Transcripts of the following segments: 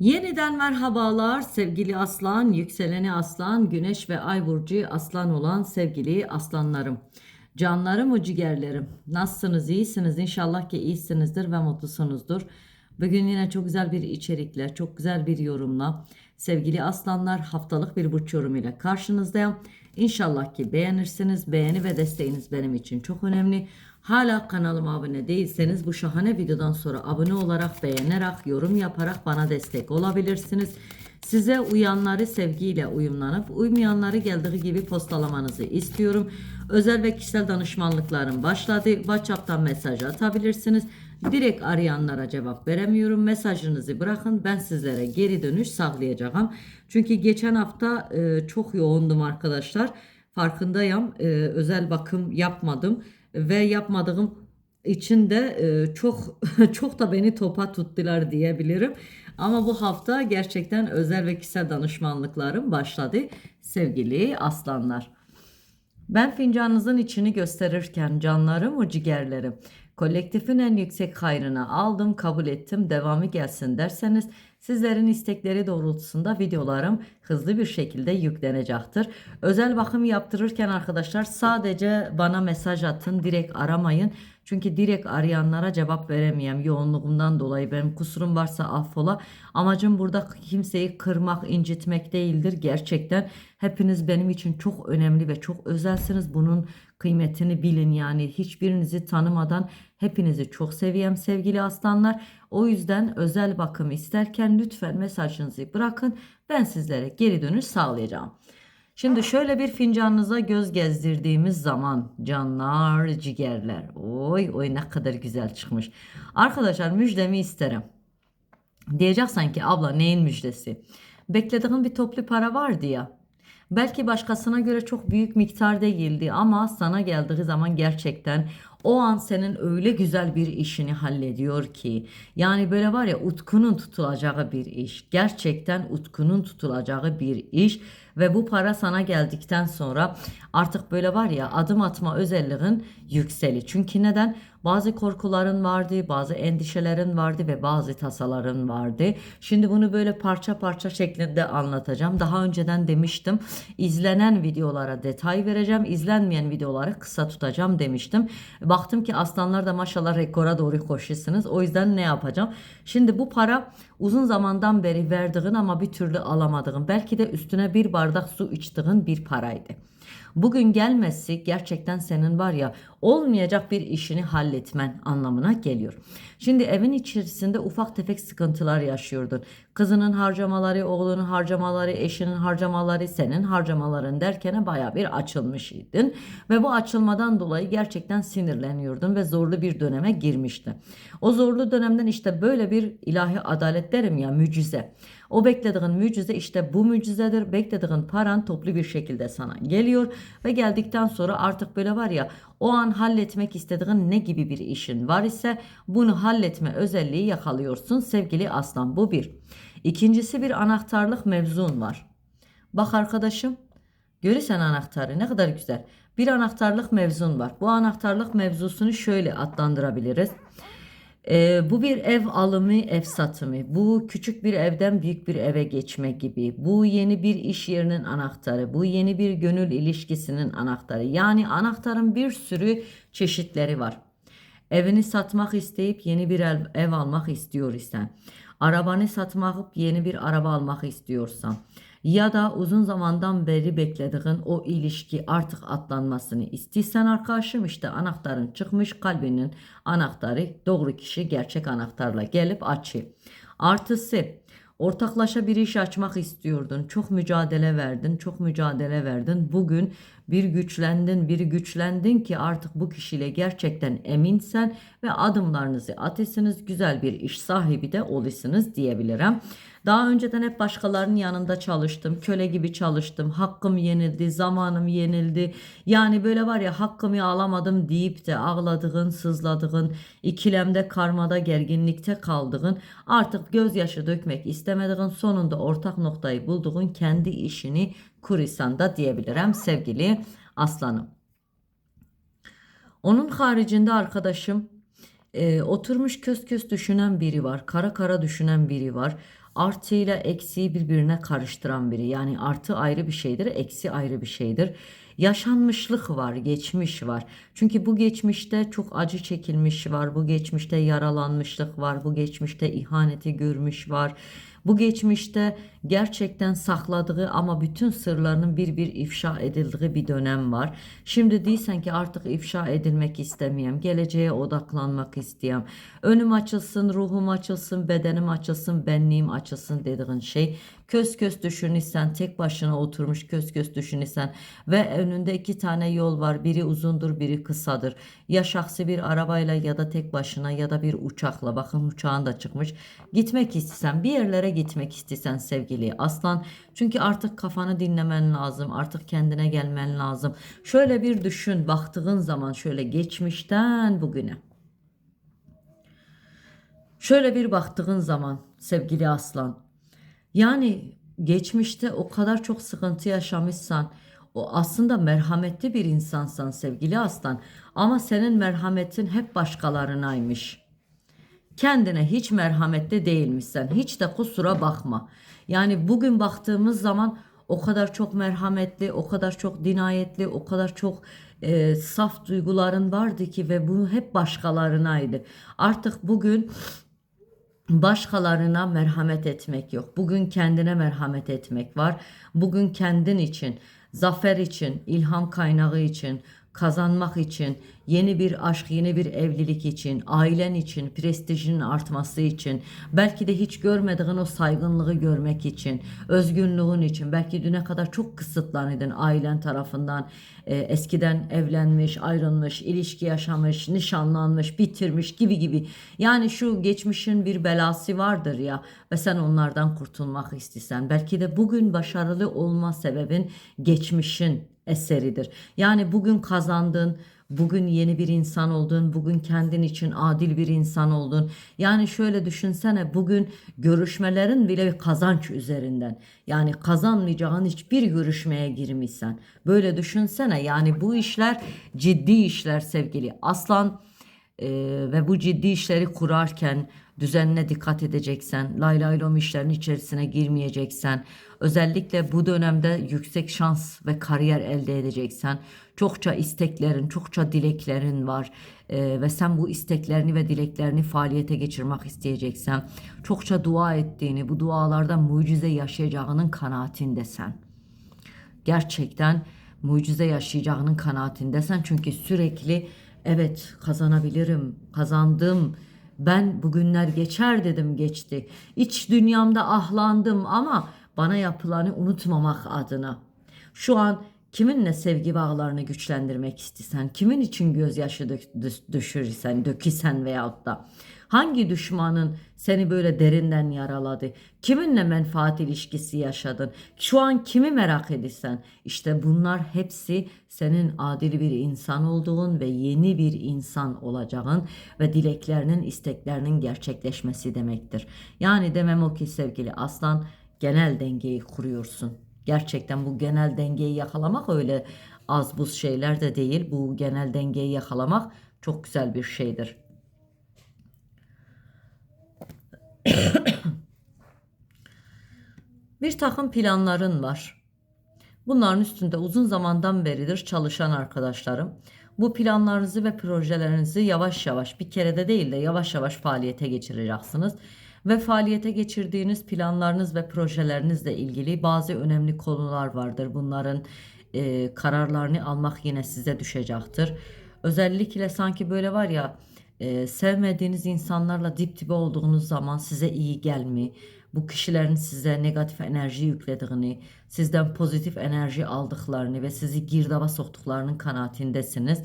Yeniden merhabalar sevgili aslan, yükseleni aslan, güneş ve ay burcu aslan olan sevgili aslanlarım. Canlarım o ciğerlerim. Nasılsınız? İyisiniz. İnşallah ki iyisinizdir ve mutlusunuzdur. Bugün yine çok güzel bir içerikle, çok güzel bir yorumla sevgili aslanlar haftalık bir burç yorum ile karşınızdayım. İnşallah ki beğenirsiniz. Beğeni ve desteğiniz benim için çok önemli. Hala kanalıma abone değilseniz bu şahane videodan sonra abone olarak, beğenerek, yorum yaparak bana destek olabilirsiniz. Size uyanları sevgiyle uyumlanıp uymayanları geldiği gibi postalamanızı istiyorum. Özel ve kişisel danışmanlıklarım başladı. WhatsApp'tan mesaj atabilirsiniz. Direkt arayanlara cevap veremiyorum. Mesajınızı bırakın. Ben sizlere geri dönüş sağlayacağım. Çünkü geçen hafta e, çok yoğundum arkadaşlar. Farkındayım. E, özel bakım yapmadım ve yapmadığım için de e, çok çok da beni topa tuttular diyebilirim. Ama bu hafta gerçekten özel ve kişisel danışmanlıklarım başladı sevgili aslanlar. Ben fincanınızın içini gösterirken canlarım o ciğerlerim. Kolektifin en yüksek hayrını aldım, kabul ettim, devamı gelsin derseniz sizlerin istekleri doğrultusunda videolarım hızlı bir şekilde yüklenecektir. Özel bakım yaptırırken arkadaşlar sadece bana mesaj atın, direkt aramayın. Çünkü direkt arayanlara cevap veremeyem yoğunluğumdan dolayı benim kusurum varsa affola. Amacım burada kimseyi kırmak, incitmek değildir. Gerçekten hepiniz benim için çok önemli ve çok özelsiniz. Bunun kıymetini bilin yani hiçbirinizi tanımadan hepinizi çok seviyem sevgili aslanlar. O yüzden özel bakım isterken lütfen mesajınızı bırakın. Ben sizlere geri dönüş sağlayacağım. Şimdi şöyle bir fincanınıza göz gezdirdiğimiz zaman canlar, ciğerler. Oy oy ne kadar güzel çıkmış. Arkadaşlar müjdemi isterim. Diyeceksen ki abla neyin müjdesi? Beklediğin bir toplu para vardı ya. Belki başkasına göre çok büyük miktar değildi ama sana geldiği zaman gerçekten o an senin öyle güzel bir işini hallediyor ki. Yani böyle var ya utkunun tutulacağı bir iş. Gerçekten utkunun tutulacağı bir iş. Ve bu para sana geldikten sonra artık böyle var ya adım atma özelliğin yükseli çünkü neden bazı korkuların vardı bazı endişelerin vardı ve bazı tasaların vardı şimdi bunu böyle parça parça şeklinde anlatacağım daha önceden demiştim izlenen videolara detay vereceğim izlenmeyen videoları kısa tutacağım demiştim Baktım ki aslanlar da maşallah rekora doğru koşuyorsunuz. O yüzden ne yapacağım? Şimdi bu para uzun zamandan beri verdiğin ama bir türlü alamadığın belki de üstüne bir bardak su içtiğin bir paraydı. Bugün gelmesi gerçekten senin var ya olmayacak bir işini halletmen anlamına geliyor. Şimdi evin içerisinde ufak tefek sıkıntılar yaşıyordun. Kızının harcamaları, oğlunun harcamaları, eşinin harcamaları, senin harcamaların derken baya bir açılmışydın. Ve bu açılmadan dolayı gerçekten sinirleniyordun ve zorlu bir döneme girmiştin. O zorlu dönemden işte böyle bir ilahi adalet derim ya mucize. O beklediğin mucize işte bu mucizedir. Beklediğin paran toplu bir şekilde sana geliyor ve geldikten sonra artık böyle var ya o an halletmek istediğin ne gibi bir işin var ise bunu halletme özelliği yakalıyorsun sevgili aslan bu bir. İkincisi bir anahtarlık mevzun var. Bak arkadaşım görürsen anahtarı ne kadar güzel. Bir anahtarlık mevzun var. Bu anahtarlık mevzusunu şöyle adlandırabiliriz. Ee, bu bir ev alımı, ev satımı. Bu küçük bir evden büyük bir eve geçme gibi. Bu yeni bir iş yerinin anahtarı. Bu yeni bir gönül ilişkisinin anahtarı. Yani anahtarın bir sürü çeşitleri var. Evini satmak isteyip yeni bir ev, ev almak istiyor isen. Arabanı satmak yeni bir araba almak istiyorsan ya da uzun zamandan beri beklediğin o ilişki artık atlanmasını istiyorsan arkadaşım işte anahtarın çıkmış kalbinin anahtarı doğru kişi gerçek anahtarla gelip açıyor. Artısı Ortaklaşa bir iş açmak istiyordun. Çok mücadele verdin, çok mücadele verdin. Bugün bir güçlendin, bir güçlendin ki artık bu kişiyle gerçekten eminsen ve adımlarınızı atesiniz. Güzel bir iş sahibi de olursunuz diyebilirim. Daha önceden hep başkalarının yanında çalıştım. Köle gibi çalıştım. Hakkım yenildi, zamanım yenildi. Yani böyle var ya hakkımı alamadım deyip de ağladığın, sızladığın, ikilemde, karmada, gerginlikte kaldığın, artık gözyaşı dökmek istemediğin, sonunda ortak noktayı bulduğun kendi işini kurisan da diyebilirim sevgili aslanım. Onun haricinde arkadaşım Ee, oturmuş kös kös düşünen biri var. Kara kara düşünen biri var. Artı ile eksiği birbirine karıştıran biri. Yani artı ayrı bir şeydir, eksi ayrı bir şeydir. Yaşanmışlık var, geçmiş var. Çünkü bu geçmişte çok acı çekilmiş var. Bu geçmişte yaralanmışlık var. Bu geçmişte ihaneti görmüş var. Bu geçmişte gerçekten sakladığı ama bütün sırlarının bir bir ifşa edildiği bir dönem var. Şimdi değilsen ki artık ifşa edilmek istemiyorum. Geleceğe odaklanmak istiyorum. Önüm açılsın, ruhum açılsın, bedenim açılsın, benliğim açılsın dediğin şey. Köz köz düşünürsen, tek başına oturmuş köz köz düşünürsen ve önünde iki tane yol var. Biri uzundur, biri kısadır. Ya şahsi bir arabayla ya da tek başına ya da bir uçakla. Bakın uçağın da çıkmış. Gitmek istesen, bir yerlere gitmek istesen sevgili aslan. Çünkü artık kafanı dinlemen lazım. Artık kendine gelmen lazım. Şöyle bir düşün, baktığın zaman şöyle geçmişten bugüne. Şöyle bir baktığın zaman sevgili aslan. Yani geçmişte o kadar çok sıkıntı yaşamışsan, o aslında merhametli bir insansan sevgili aslan. Ama senin merhametin hep başkalarınaymış. Kendine hiç merhametli değilmişsen. Hiç de kusura bakma. Yani bugün baktığımız zaman o kadar çok merhametli, o kadar çok dinayetli, o kadar çok e, saf duyguların vardı ki ve bu hep başkalarınaydı. Artık bugün başkalarına merhamet etmek yok. Bugün kendine merhamet etmek var. Bugün kendin için, zafer için, ilham kaynağı için, kazanmak için, yeni bir aşk, yeni bir evlilik için, ailen için, prestijinin artması için, belki de hiç görmediğin o saygınlığı görmek için, özgünlüğün için, belki düne kadar çok kısıtlanıydın ailen tarafından, e, eskiden evlenmiş, ayrılmış, ilişki yaşamış, nişanlanmış, bitirmiş gibi gibi. Yani şu geçmişin bir belası vardır ya ve sen onlardan kurtulmak istesen, belki de bugün başarılı olma sebebin geçmişin eseridir. Yani bugün kazandın, bugün yeni bir insan oldun, bugün kendin için adil bir insan oldun. Yani şöyle düşünsene bugün görüşmelerin bile kazanç üzerinden. Yani kazanmayacağın hiçbir görüşmeye girmişsen. Böyle düşünsene yani bu işler ciddi işler sevgili. Aslan e, ve bu ciddi işleri kurarken düzenine dikkat edeceksen, lay lay işlerin içerisine girmeyeceksen, özellikle bu dönemde yüksek şans ve kariyer elde edeceksen, çokça isteklerin, çokça dileklerin var e, ve sen bu isteklerini ve dileklerini faaliyete geçirmek isteyeceksen, çokça dua ettiğini, bu dualarda mucize yaşayacağının kanaatindesen. Gerçekten mucize yaşayacağının kanaatindesen çünkü sürekli evet kazanabilirim, kazandım, ben bugünler geçer dedim geçti. İç dünyamda ahlandım ama bana yapılanı unutmamak adına. Şu an kiminle sevgi bağlarını güçlendirmek istesen, kimin için gözyaşı dö- düşürürsen, dökisen veyahut da hangi düşmanın seni böyle derinden yaraladı, kiminle menfaat ilişkisi yaşadın, şu an kimi merak edirsen, işte bunlar hepsi senin adil bir insan olduğun ve yeni bir insan olacağın ve dileklerinin, isteklerinin gerçekleşmesi demektir. Yani demem o ki sevgili aslan, genel dengeyi kuruyorsun. Gerçekten bu genel dengeyi yakalamak öyle az buz şeyler de değil. Bu genel dengeyi yakalamak çok güzel bir şeydir. bir takım planların var. Bunların üstünde uzun zamandan beridir çalışan arkadaşlarım. Bu planlarınızı ve projelerinizi yavaş yavaş bir kerede değil de yavaş yavaş faaliyete geçireceksiniz. Ve faaliyete geçirdiğiniz planlarınız ve projelerinizle ilgili bazı önemli konular vardır. Bunların e, kararlarını almak yine size düşecektir. Özellikle sanki böyle var ya e, sevmediğiniz insanlarla dip dibe olduğunuz zaman size iyi gelmi, bu kişilerin size negatif enerji yüklediğini, sizden pozitif enerji aldıklarını ve sizi girdaba soktuklarının kanaatindesiniz.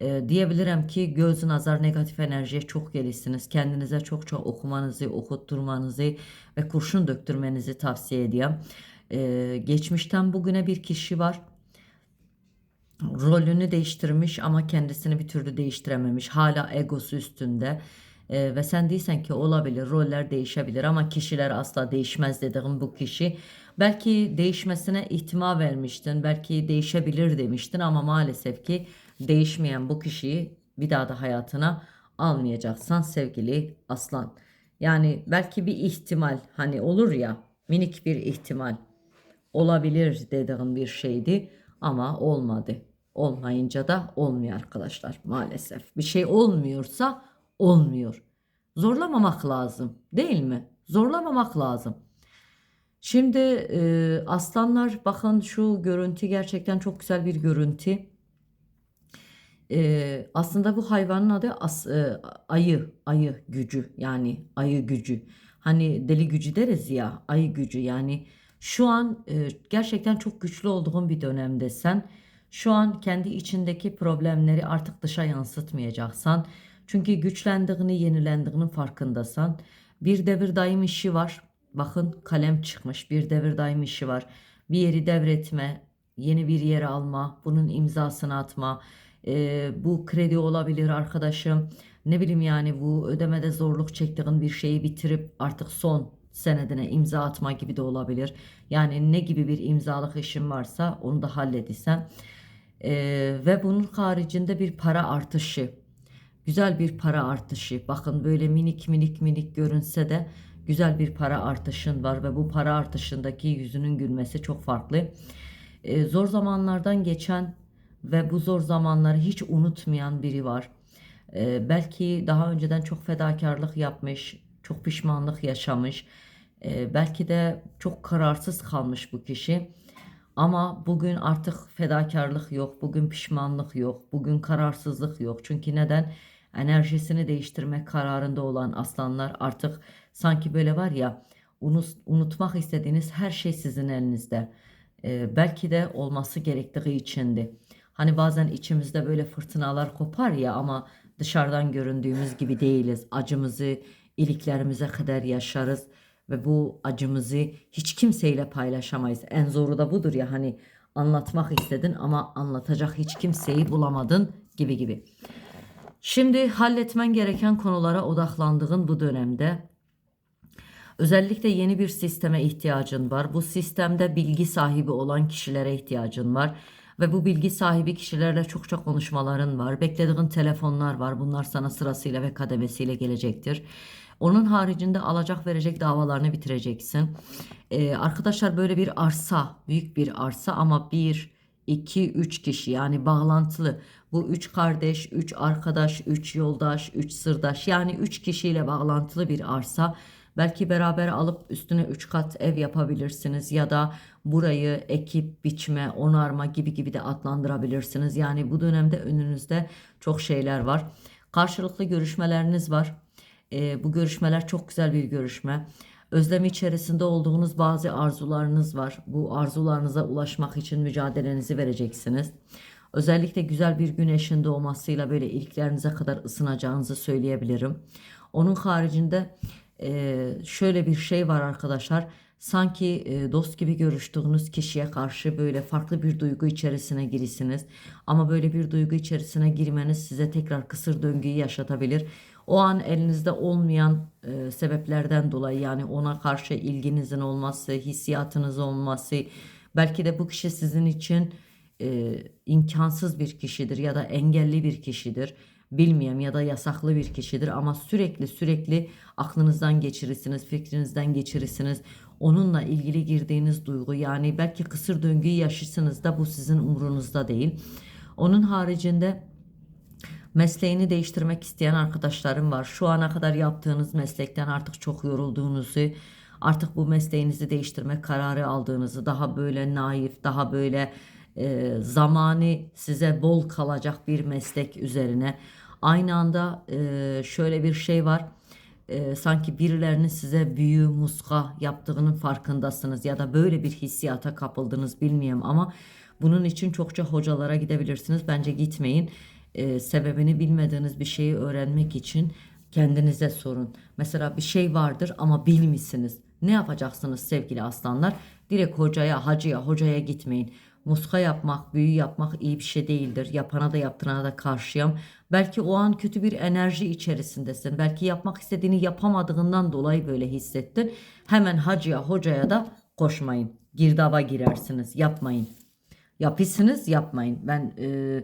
E, diyebilirim ki göz nazar negatif enerjiye çok gelirsiniz. Kendinize çok çok okumanızı, okutturmanızı ve kurşun döktürmenizi tavsiye ediyorum. E, geçmişten bugüne bir kişi var rolünü değiştirmiş ama kendisini bir türlü değiştirememiş. Hala egosu üstünde. Ee, ve sen değilsen ki olabilir roller değişebilir ama kişiler asla değişmez dediğim bu kişi belki değişmesine ihtimal vermiştin belki değişebilir demiştin ama maalesef ki değişmeyen bu kişiyi bir daha da hayatına almayacaksan sevgili aslan. Yani belki bir ihtimal hani olur ya minik bir ihtimal olabilir dediğim bir şeydi ama olmadı. Olmayınca da olmuyor arkadaşlar maalesef. Bir şey olmuyorsa olmuyor. Zorlamamak lazım değil mi? Zorlamamak lazım. Şimdi e, aslanlar bakın şu görüntü gerçekten çok güzel bir görüntü. E, aslında bu hayvanın adı as, e, ayı, ayı gücü yani ayı gücü. Hani deli gücü deriz ya ayı gücü. Yani şu an e, gerçekten çok güçlü olduğun bir dönemdesen şu an kendi içindeki problemleri artık dışa yansıtmayacaksan çünkü güçlendiğini yenilendiğinin farkındasan bir devir daim işi var. Bakın kalem çıkmış bir devir daim işi var. Bir yeri devretme yeni bir yere alma bunun imzasını atma e, bu kredi olabilir arkadaşım ne bileyim yani bu ödemede zorluk çektiğin bir şeyi bitirip artık son senedine imza atma gibi de olabilir. Yani ne gibi bir imzalık işin varsa onu da halledilsen. Ee, ve bunun haricinde bir para artışı. Güzel bir para artışı. Bakın böyle minik minik minik görünse de güzel bir para artışın var ve bu para artışındaki yüzünün gülmesi çok farklı. Ee, zor zamanlardan geçen ve bu zor zamanları hiç unutmayan biri var. Ee, belki daha önceden çok fedakarlık yapmış, çok pişmanlık yaşamış. Ee, belki de çok kararsız kalmış bu kişi. Ama bugün artık fedakarlık yok, bugün pişmanlık yok, bugün kararsızlık yok. Çünkü neden? Enerjisini değiştirmek kararında olan aslanlar artık sanki böyle var ya unut, unutmak istediğiniz her şey sizin elinizde. Ee, belki de olması gerektiği içindi. Hani bazen içimizde böyle fırtınalar kopar ya ama dışarıdan göründüğümüz gibi değiliz. Acımızı iliklerimize kadar yaşarız ve bu acımızı hiç kimseyle paylaşamayız. En zoru da budur ya hani anlatmak istedin ama anlatacak hiç kimseyi bulamadın gibi gibi. Şimdi halletmen gereken konulara odaklandığın bu dönemde özellikle yeni bir sisteme ihtiyacın var. Bu sistemde bilgi sahibi olan kişilere ihtiyacın var ve bu bilgi sahibi kişilerle çokça konuşmaların var. Beklediğin telefonlar var. Bunlar sana sırasıyla ve kademesiyle gelecektir. Onun haricinde alacak verecek davalarını bitireceksin. Ee, arkadaşlar böyle bir arsa, büyük bir arsa ama bir, iki, üç kişi yani bağlantılı. Bu üç kardeş, üç arkadaş, üç yoldaş, üç sırdaş yani üç kişiyle bağlantılı bir arsa. Belki beraber alıp üstüne 3 kat ev yapabilirsiniz ya da burayı ekip, biçme, onarma gibi gibi de adlandırabilirsiniz. Yani bu dönemde önünüzde çok şeyler var. Karşılıklı görüşmeleriniz var. Ee, bu görüşmeler çok güzel bir görüşme. Özlem içerisinde olduğunuz bazı arzularınız var. Bu arzularınıza ulaşmak için mücadelenizi vereceksiniz. Özellikle güzel bir güneşin doğmasıyla böyle iliklerinize kadar ısınacağınızı söyleyebilirim. Onun haricinde e, şöyle bir şey var arkadaşlar. Sanki e, dost gibi görüştüğünüz kişiye karşı böyle farklı bir duygu içerisine girisiniz. Ama böyle bir duygu içerisine girmeniz size tekrar kısır döngüyü yaşatabilir. O an elinizde olmayan e, sebeplerden dolayı yani ona karşı ilginizin olması, hissiyatınız olması, belki de bu kişi sizin için e, imkansız bir kişidir ya da engelli bir kişidir bilmeyen ya da yasaklı bir kişidir ama sürekli sürekli aklınızdan geçirirsiniz, fikrinizden geçirirsiniz. Onunla ilgili girdiğiniz duygu yani belki kısır döngüyü yaşırsınız da bu sizin umurunuzda değil. Onun haricinde mesleğini değiştirmek isteyen arkadaşlarım var. Şu ana kadar yaptığınız meslekten artık çok yorulduğunuzu, artık bu mesleğinizi değiştirmek kararı aldığınızı, daha böyle naif, daha böyle e, zamanı size bol kalacak bir meslek üzerine. Aynı anda e, şöyle bir şey var. E, sanki birilerinin size büyü, muska yaptığının farkındasınız ya da böyle bir hissiyata kapıldınız bilmiyorum ama bunun için çokça hocalara gidebilirsiniz. Bence gitmeyin. E, sebebini bilmediğiniz bir şeyi öğrenmek için kendinize sorun. Mesela bir şey vardır ama bilmişsiniz. Ne yapacaksınız sevgili aslanlar? Direkt hocaya, hacıya, hocaya gitmeyin. Muska yapmak, büyü yapmak iyi bir şey değildir. Yapana da yaptırana da karşıyım. Belki o an kötü bir enerji içerisindesin. Belki yapmak istediğini yapamadığından dolayı böyle hissettin. Hemen hacıya, hocaya da koşmayın. Girdaba girersiniz. Yapmayın. Yapısınız, yapmayın. Ben e,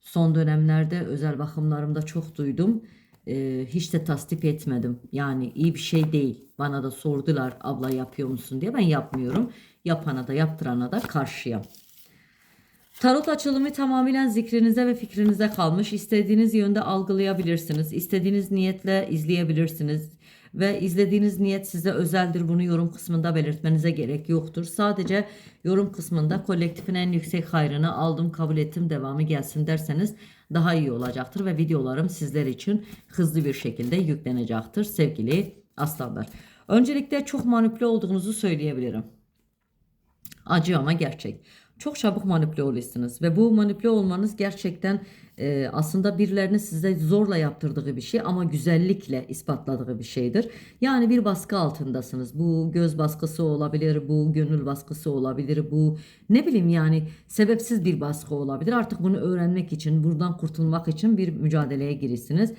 son dönemlerde özel bakımlarımda çok duydum. E, hiç de tasdip etmedim. Yani iyi bir şey değil. Bana da sordular abla yapıyor musun diye. Ben yapmıyorum. Yapana da yaptırana da karşıyım. Tarot açılımı tamamen zikrinize ve fikrinize kalmış. İstediğiniz yönde algılayabilirsiniz. İstediğiniz niyetle izleyebilirsiniz. Ve izlediğiniz niyet size özeldir. Bunu yorum kısmında belirtmenize gerek yoktur. Sadece yorum kısmında kolektifin en yüksek hayrını aldım, kabul ettim, devamı gelsin derseniz daha iyi olacaktır. Ve videolarım sizler için hızlı bir şekilde yüklenecektir sevgili aslanlar. Öncelikle çok manipüle olduğunuzu söyleyebilirim. Acı ama gerçek. Çok çabuk manipüle oluyorsunuz ve bu manipüle olmanız gerçekten e, aslında birilerinin size zorla yaptırdığı bir şey ama güzellikle ispatladığı bir şeydir. Yani bir baskı altındasınız. Bu göz baskısı olabilir, bu gönül baskısı olabilir, bu ne bileyim yani sebepsiz bir baskı olabilir. Artık bunu öğrenmek için, buradan kurtulmak için bir mücadeleye girirsiniz.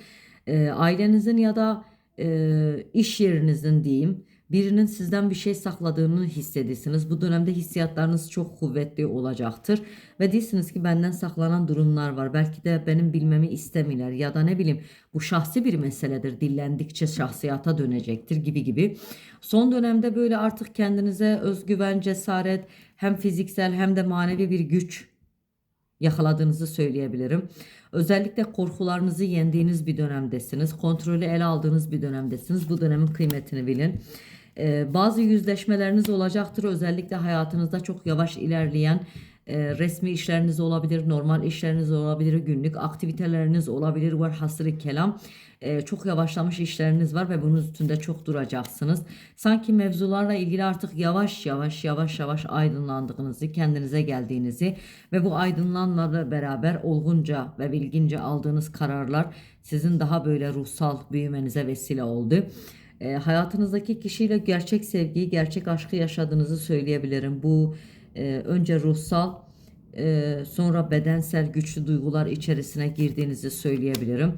E, ailenizin ya da e, iş yerinizin diyeyim birinin sizden bir şey sakladığını hissedirsiniz. Bu dönemde hissiyatlarınız çok kuvvetli olacaktır. Ve değilsiniz ki benden saklanan durumlar var. Belki de benim bilmemi istemiyorlar ya da ne bileyim bu şahsi bir meseledir. Dillendikçe şahsiyata dönecektir gibi gibi. Son dönemde böyle artık kendinize özgüven, cesaret hem fiziksel hem de manevi bir güç yakaladığınızı söyleyebilirim. Özellikle korkularınızı yendiğiniz bir dönemdesiniz. Kontrolü ele aldığınız bir dönemdesiniz. Bu dönemin kıymetini bilin. Ee, bazı yüzleşmeleriniz olacaktır. Özellikle hayatınızda çok yavaş ilerleyen e, resmi işleriniz olabilir, normal işleriniz olabilir, günlük aktiviteleriniz olabilir, var hasırı kelam. E, çok yavaşlamış işleriniz var ve bunun üstünde çok duracaksınız. Sanki mevzularla ilgili artık yavaş yavaş yavaş yavaş aydınlandığınızı, kendinize geldiğinizi ve bu aydınlanmayla beraber olgunca ve bilgince aldığınız kararlar sizin daha böyle ruhsal büyümenize vesile oldu. E, hayatınızdaki kişiyle gerçek sevgiyi, gerçek aşkı yaşadığınızı söyleyebilirim. Bu e, önce ruhsal, e, sonra bedensel güçlü duygular içerisine girdiğinizi söyleyebilirim.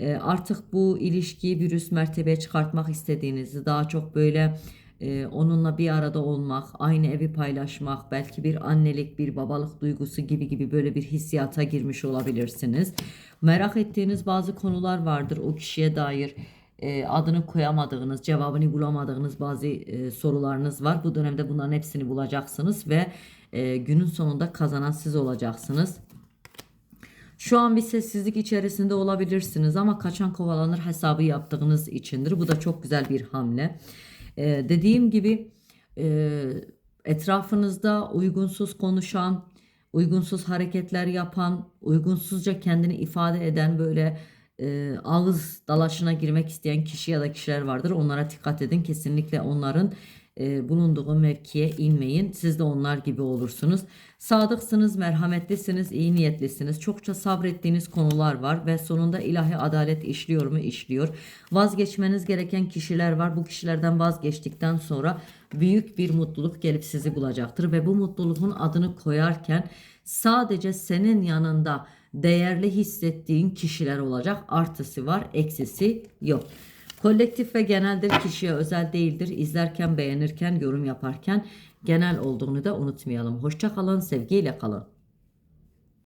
E, artık bu ilişkiyi bir üst mertebeye çıkartmak istediğinizi, daha çok böyle e, onunla bir arada olmak, aynı evi paylaşmak, belki bir annelik, bir babalık duygusu gibi gibi böyle bir hissiyata girmiş olabilirsiniz. Merak ettiğiniz bazı konular vardır o kişiye dair e, adını koyamadığınız, cevabını bulamadığınız bazı e, sorularınız var. Bu dönemde bunların hepsini bulacaksınız ve e, günün sonunda kazanan siz olacaksınız. Şu an bir sessizlik içerisinde olabilirsiniz ama kaçan kovalanır hesabı yaptığınız içindir. Bu da çok güzel bir hamle. E, dediğim gibi e, etrafınızda uygunsuz konuşan, uygunsuz hareketler yapan, uygunsuzca kendini ifade eden böyle e, ağız dalaşına girmek isteyen kişi ya da kişiler vardır. Onlara dikkat edin. Kesinlikle onların e, bulunduğu mevkiye inmeyin. Siz de onlar gibi olursunuz. Sadıksınız, merhametlisiniz, iyi niyetlisiniz. Çokça sabrettiğiniz konular var ve sonunda ilahi adalet işliyor mu? işliyor. Vazgeçmeniz gereken kişiler var. Bu kişilerden vazgeçtikten sonra büyük bir mutluluk gelip sizi bulacaktır ve bu mutluluğun adını koyarken sadece senin yanında değerli hissettiğin kişiler olacak. Artısı var, eksisi yok. Kolektif ve geneldir kişiye özel değildir. İzlerken, beğenirken, yorum yaparken genel olduğunu da unutmayalım. Hoşça kalın, sevgiyle kalın.